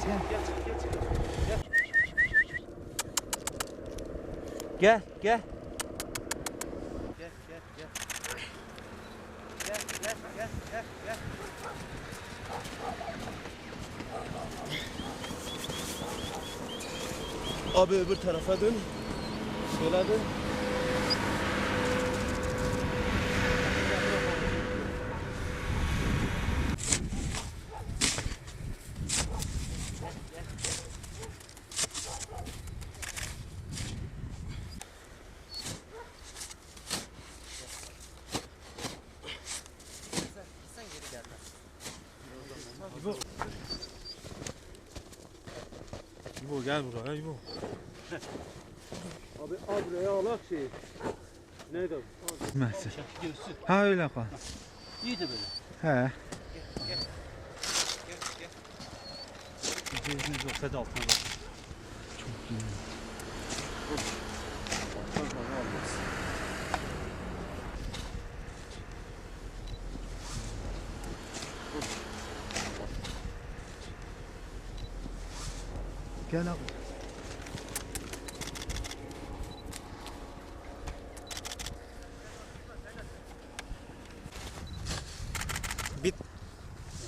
Deniz gel. Gel, gel, gel. Gel, gel, gel. Gel, gel, gel, gel, gel. Abi öbür tarafa dön. Şöyle dön. İbo. İbo gel buraya İbo. Abi al buraya al ak şeyi. Neydi o? Mesir. Göğsü. Ha öyle kal. İyi de böyle. He. Gözünüz yoksa da altına bak. Çok iyi. Bakmaz bana olmaz. Gel abi.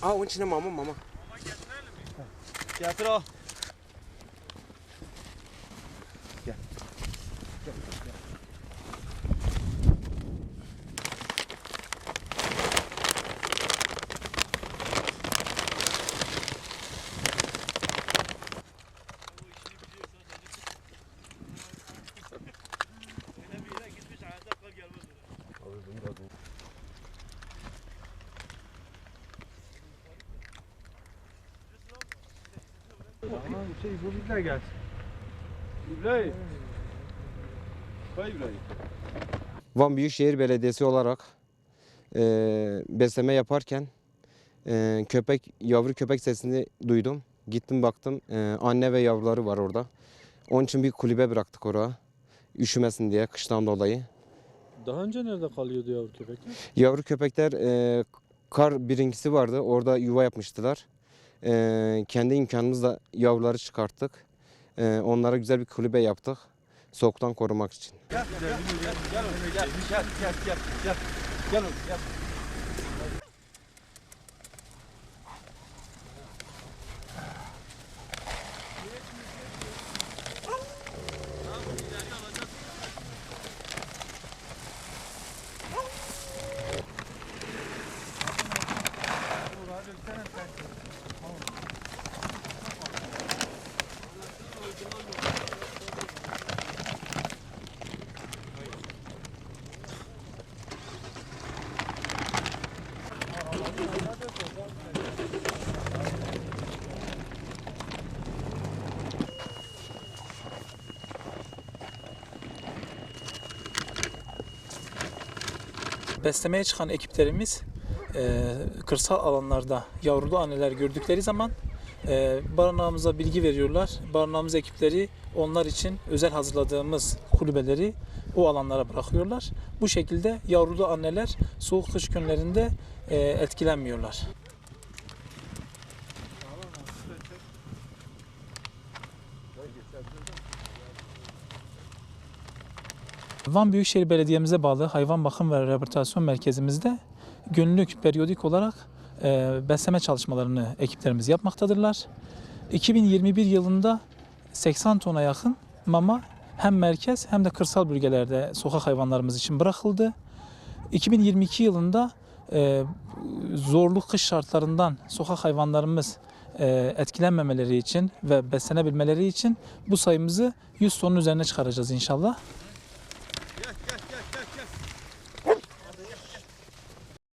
Aa onun içine mama mama. Getir o. Gel. Gel, gel. Tamam şey bu bizle gelsin. İbrahim. Vay İbrahim. Van Büyükşehir Belediyesi olarak e, besleme yaparken e, köpek yavru köpek sesini duydum. Gittim baktım e, anne ve yavruları var orada. Onun için bir kulübe bıraktık oraya. Üşümesin diye kıştan dolayı. Daha önce nerede kalıyordu yavru köpekler? Yavru köpekler e, kar birinkisi vardı. Orada yuva yapmıştılar. E, kendi imkanımızla yavruları çıkarttık. E, onlara güzel bir kulübe yaptık. Soğuktan korumak için. Gel gel gel gel gel gel gel gel gel gel gel oğlum, gel. Beslemeye çıkan ekiplerimiz e, kırsal alanlarda yavrulu anneler gördükleri zaman e, barınağımıza bilgi veriyorlar. Barınağımız ekipleri onlar için özel hazırladığımız kulübeleri o alanlara bırakıyorlar. Bu şekilde yavrulu anneler soğuk kış günlerinde e, etkilenmiyorlar. Van Büyükşehir Belediye'mize bağlı hayvan bakım ve rehabilitasyon merkezimizde günlük, periyodik olarak e, besleme çalışmalarını ekiplerimiz yapmaktadırlar. 2021 yılında 80 tona yakın mama hem merkez hem de kırsal bölgelerde sokak hayvanlarımız için bırakıldı. 2022 yılında e, zorlu kış şartlarından sokak hayvanlarımız e, etkilenmemeleri için ve beslenebilmeleri için bu sayımızı 100 tonun üzerine çıkaracağız inşallah.